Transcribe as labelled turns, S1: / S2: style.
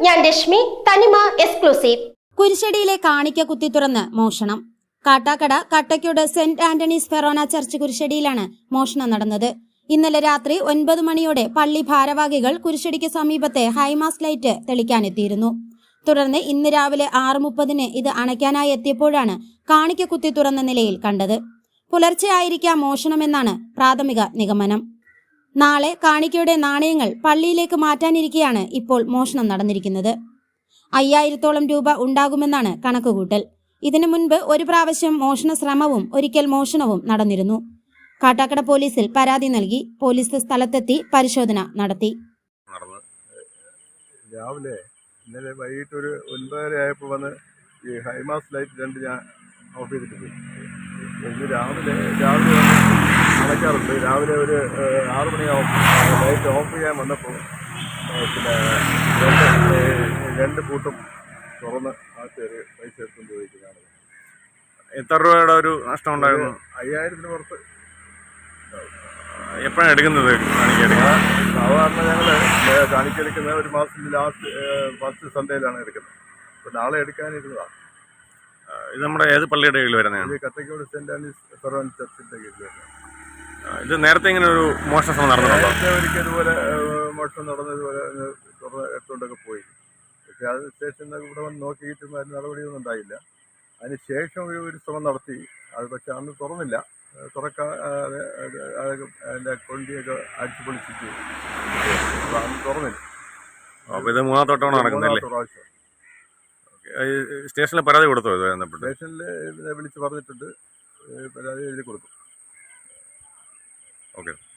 S1: രശ്മി തനിമ എക്സ്ക്ലൂസീവ്
S2: കുരിശടിയിലെ കാണിക്ക കുത്തി തുറന്ന് മോഷണം. Kattakada Kattaikode saint Antony's forane church കുരിശടിയിലാണ് മോഷണം നടന്നത്. ഇന്നലെ രാത്രി ഒൻപത് മണിയോടെ പള്ളി ഭാരവാഹികൾ കുരിശടിക്ക് സമീപത്തെ ഹൈമാസ് ലൈറ്റ് തെളിക്കാനെത്തിയിരുന്നു. തുടർന്ന് ഇന്ന് രാവിലെ ആറ് മുപ്പതിന് ഇത് അണയ്ക്കാനായി എത്തിയപ്പോഴാണ് കാണിക്ക കുത്തി തുറന്ന നിലയിൽ കണ്ടത്. പുലർച്ചെ ആയിരിക്കാം മോഷണമെന്നാണ് പ്രാഥമിക നിഗമനം. നാളെ കാണിക്കയുടെ നാണയങ്ങൾ പള്ളിയിലേക്ക് മാറ്റാനിരിക്കെയാണ് ഇപ്പോൾ മോഷണം നടന്നിരിക്കുന്നത്. അയ്യായിരത്തോളം രൂപ ഉണ്ടാകുമെന്നാണ് കണക്കുകൂട്ടൽ. ഇതിനു മുൻപ് ഒരു പ്രാവശ്യം മോഷണ ശ്രമവും ഒരിക്കൽ മോഷണവും നടന്നിരുന്നു. കാട്ടാക്കട പോലീസിൽ പരാതി നൽകി പോലീസ് സ്ഥലത്തെത്തി പരിശോധന നടത്തി.
S3: രാവിലെ ഇന്നലെ വൈകിട്ട് ഒരു ഒൻപതര ആയപ്പോൾ വന്ന് ഈ ഹൈമാസ് ലൈറ്റ് രണ്ട് ഞാൻ ഓഫ് ചെയ്തിട്ടുണ്ട് ഇന്ന് രാവിലെ രാവിലെ അടയ്ക്കാറുണ്ട്. രാവിലെ ഒരു ആറു മണിയാവും ലൈറ്റ് ഓഫ് ചെയ്യാൻ വന്നപ്പോൾ പിന്നെ രണ്ട് കൂട്ടും രണ്ട് കൂട്ടും തുറന്ന് ആ ചെറിയ പൈസ എടുത്തുകൊണ്ട് ചോദിക്കുന്നതാണ്
S4: എത്ര രൂപയുടെ ഒരു നഷ്ടം ഉണ്ടായിരുന്നു?
S3: അയ്യായിരത്തിന് പുറത്ത്.
S4: എപ്പോഴാണ് എടുക്കുന്നത്? കാണിക്കാൻ
S3: സാധാരണ ഞങ്ങൾ കാണിക്കെടുക്കുന്ന ഒരു മാസത്തിൽ ലാസ്റ്റ് ഫസ്റ്റ് സൺഡേയിലാണ് എടുക്കുന്നത്. അപ്പോൾ നാളെ എടുക്കാനിരുന്നതാണ്
S4: ഇത് നമ്മുടെ ഏത് പള്ളിയുടെ കീഴിൽ വരുന്നതാണ്?
S3: കത്തക്കോട് കട്ടക്കോട് സെന്റ് ആൻഡീസ് ചർച്ചിന്റെ കീഴിൽ
S4: ഇത് നേരത്തെ ഇങ്ങനെ ഒരു മോഷണ ശ്രമം നടന്നിട്ടുണ്ടോ?
S3: ഒരിക്കൽ ഇതുപോലെ മോഷണം നടന്നതുപോലെ തുറന്ന് എടുത്തുകൊണ്ടൊക്കെ പോയി. പക്ഷെ അതിന് ശേഷം ഇന്ന് ഇവിടെ വന്ന് നോക്കിയിട്ട് അതിന് നടപടിയൊന്നും ഉണ്ടായില്ല. അതിന് ശേഷം ഒരു ഒരു ശ്രമം നടത്തി. അത് പക്ഷെ അന്ന് തുറന്നില്ല. തുറക്കാതെ അത് അത് അതിന്റെ കൊണ്ടിയൊക്കെ അടിച്ചു പൊളിച്ചിട്ട് അന്ന് തുറന്നില്ല.
S4: അപ്പോൾ ഇത് നടക്കുന്നല്ലേ
S3: മൂന്നാമത്തെ പ്രാവശ്യം.
S4: സ്റ്റേഷനിൽ പരാതി കൊടുത്തോ ഇത് ബന്ധപ്പെട്ട്?
S3: സ്റ്റേഷനിൽ വിളിച്ച് പറഞ്ഞിട്ടുണ്ട്. പരാതി എഴുതി കൊടുത്തു
S4: Okay.